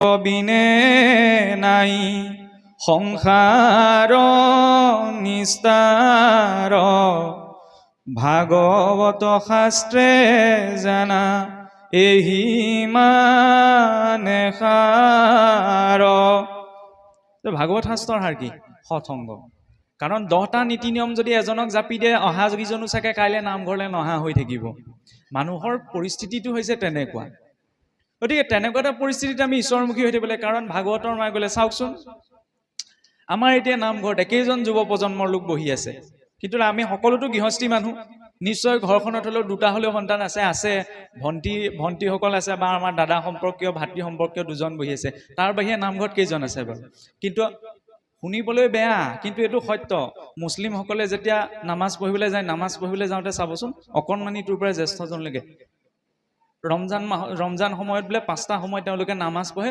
বিনে নাই সংসাৰ নিস্তাৰ। ভাগৱত শাস্ত্ৰে জানা এহি মানে সাৰ ভাগৱত শাস্ত্ৰৰ সাৰ কি? সৎসংগ কাৰণ দহটা নীতি নিয়ম যদি এজনক জাপি দিয়ে অহা যিজনো চাগে কাইলৈ নামঘৰলৈ নহা হৈ থাকিব। মানুহৰ পৰিস্থিতিটো হৈছে তেনেকুৱা। গতিকে তেনেকুৱা এটা পৰিস্থিতিত আমি ঈশ্বৰমুখী হৈ থাকিব লাগে কাৰণ ভাগৱতৰ মায়ে গ'লে চাওকচোন আমাৰ এতিয়া নামঘৰত একেইজন যুৱ প্ৰজন্মৰ লোক বহি আছে। কিন্তু আমি সকলোতো গৃহস্থী মানুহ। নিশ্চয় ঘৰখনত হ'লেও দুটা হ'লেও সন্তান আছে আছে ভণ্টি ভণ্টিসকল আছে বা আমাৰ দাদা সম্পৰ্কীয় ভাতৃ সম্পৰ্কীয় দুজন বহি আছে। তাৰ বাহিৰে নামঘৰত কেইজন আছে বাৰু? কিন্তু শুনিবলৈ বেয়া কিন্তু এইটো সত্য। মুছলিমসকলে যেতিয়া নামাজ পঢ়িবলৈ যায় নামাজ পঢ়িবলৈ যাওঁতে চাবচোন অকণমানিটোৰ পৰা জ্যেষ্ঠজনলৈকে ৰমজান মাহ ৰমজান সময়ত বোলে পাঁচটা সময়ত তেওঁলোকে নামাজ পঢ়ে।